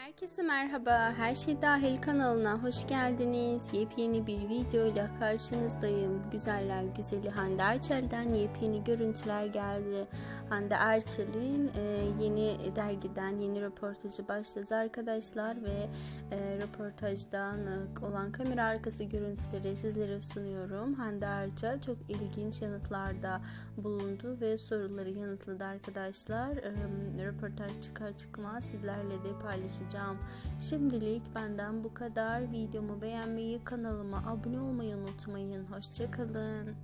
Herkese merhaba, Her Şey Dahil kanalına hoş geldiniz. Yepyeni bir videoyla karşınızdayım. Güzeller güzeli Hande Erçel'den yepyeni görüntüler geldi. Hande Erçel'in e, yeni dergiden yeni röportajı başladı arkadaşlar ve e, röportajdan e, olan kamera arkası görüntüleri sizlere sunuyorum. Hande Erçel çok ilginç yanıtlarda bulundu ve soruları yanıtladı arkadaşlar. E, röportaj çıkar çıkmaz sizlerle de paylaşacağım. Şimdilik benden bu kadar. Videomu beğenmeyi, kanalıma abone olmayı unutmayın. Hoşçakalın.